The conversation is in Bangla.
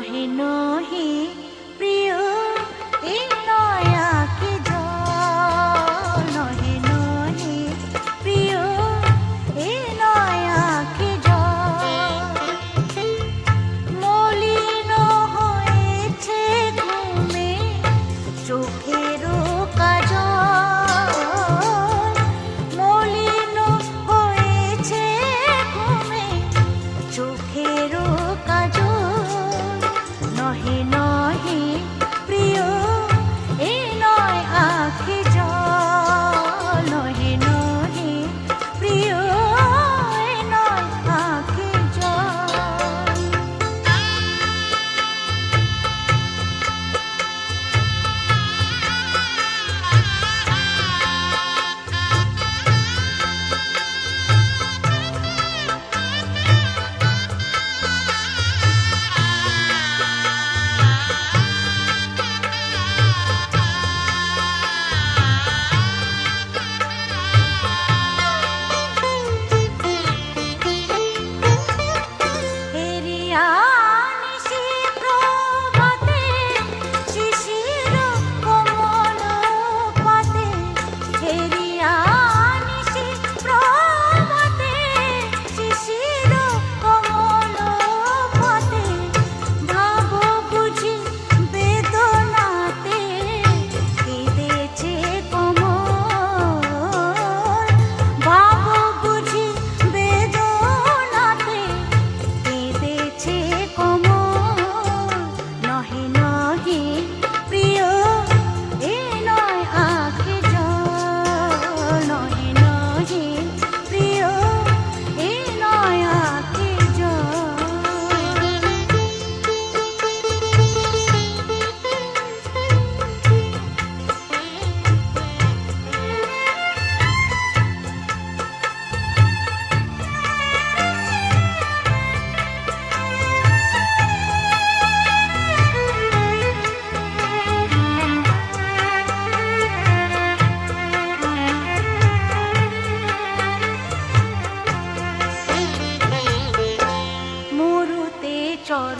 নহে নহে, প্রিয়, এ নয়াকে জল? নহে নহে, প্রিয়, এ নয়াকে জল? মলিন হয়েছে ঘুমে চোখেরও চোখেরও chorro.